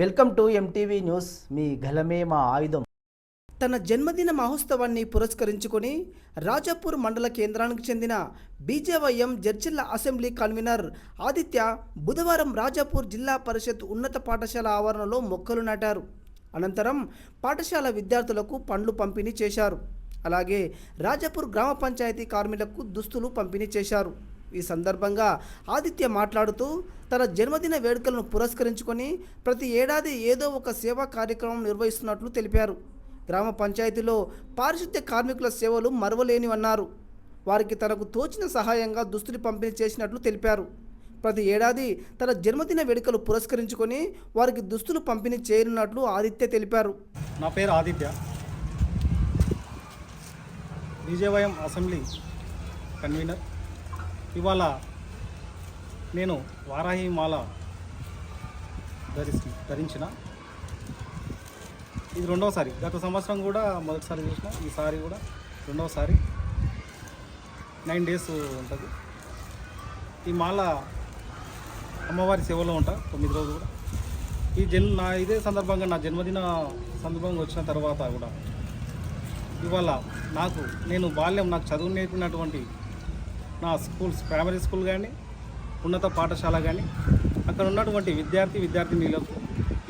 Welcome to MTV news. మీ గలమే మా ఆయుధం. తన జన్మదిన మహోత్సవాన్ని పురస్కరించుకొని రాజాపూర్ మండల కేంద్రానికి చెందిన బీజేవైఎం జడ్జిల్లా అసెంబ్లీ కన్వీనర్ ఆదిత్య బుధవారం రాజాపూర్ జిల్లా పరిషత్ ఉన్నత పాఠశాల ఆవరణలో మొక్కలు నాటారు. అనంతరం పాఠశాల విద్యార్థులకు పండ్లు పంపిణీ చేశారు. అలాగే రాజాపూర్ గ్రామ పంచాయతీ కార్మికులకు దుస్తులు పంపిణీ చేశారు. ఈ సందర్భంగా ఆదిత్య మాట్లాడుతూ తన జన్మదిన వేడుకలను పురస్కరించుకొని ప్రతి ఏడాది ఏదో ఒక సేవా కార్యక్రమం నిర్వహిస్తున్నట్లు తెలిపారు. గ్రామ పంచాయతీలో పారిశుద్ధ్య కార్మికుల సేవలు మరవలేనివన్నారు. వారికి తనకు తోచిన సహాయంగా దుస్తులు పంపిణీ చేసినట్లు తెలిపారు. ప్రతి ఏడాది తన జన్మదిన వేడుకలు పురస్కరించుకొని వారికి దుస్తులు పంపిణీ చేయనున్నట్లు ఆదిత్య తెలిపారు. నా పేరు ఆదిత్య. BJYM assembly convener. ఇవాళ నేను వారాహి మాల ధరిస్తు ధరించిన. ఇది రెండవసారి. గత సంవత్సరం కూడా మొదటిసారి చూసిన ఈసారి కూడా రెండవసారి. నైన్ డేస్ ఉంటుంది. ఈ మాల అమ్మవారి సేవలో ఉంటా తొమ్మిది రోజులు కూడా. ఈ జన్ నా ఇదే సందర్భంగా నా జన్మదిన సందర్భంగా వచ్చిన తర్వాత కూడా ఇవాళ నాకు నేను బాల్యం నాకు చదువు నేర్పినటువంటి నా స్కూల్స్ ప్రైమరీ స్కూల్ కానీ ఉన్నత పాఠశాల కానీ అక్కడ ఉన్నటువంటి విద్యార్థి విద్యార్థినీలకు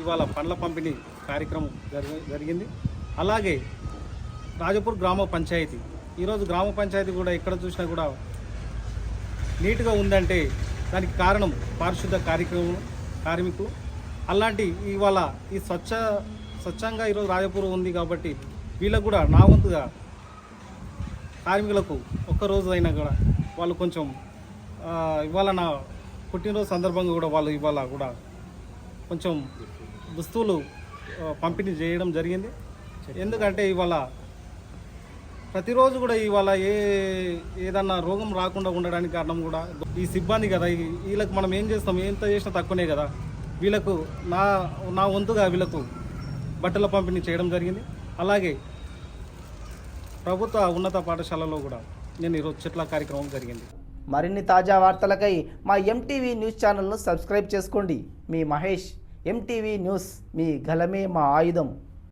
ఇవాళ పండ్ల పంపిణీ కార్యక్రమం జరిగి జరిగింది. అలాగే రాజపూర్ గ్రామ పంచాయతీ ఈరోజు గ్రామ పంచాయతీ కూడా ఎక్కడ చూసినా కూడా నీట్గా ఉందంటే దానికి కారణం పారిశుద్ధ కార్యక్రమం కార్మికులు. అలాంటి ఇవాళ ఈ స్వచ్ఛ స్వచ్ఛంగా ఈరోజు రాజపూర్ ఉంది కాబట్టి వీళ్ళకు కూడా నా వంతుగా కార్మికులకు ఒక్కరోజు అయినా కూడా వాళ్ళు కొంచెం ఇవాళ నా పుట్టినరోజు సందర్భంగా కూడా వాళ్ళు ఇవాళ కూడా కొంచెం దుస్తువులు పంపిణీ చేయడం జరిగింది. ఎందుకంటే ఇవాళ ప్రతిరోజు కూడా ఇవాళ ఏ ఏదన్నా రోగం రాకుండా ఉండడానికి కారణం కూడా ఈ సిబ్బంది కదా. వీళ్ళకి మనం ఏం చేస్తాం? ఎంత చేసినా తక్కువనే కదా. వీళ్ళకు నా నా వంతుగా వీళ్ళకు బట్టల పంపిణీ చేయడం జరిగింది. అలాగే ప్రభుత్వ ఉన్నత పాఠశాలలో కూడా నేను ఈరోజు చెట్ల కార్యక్రమం జరిగింది. మరిన్ని తాజా వార్తలకై మా ఎంటీవీ న్యూస్ ఛానల్ను సబ్స్క్రైబ్ చేసుకోండి. మీ మహేష్ ఎంటీవీ న్యూస్ మీ గలమే మా ఆయుధం.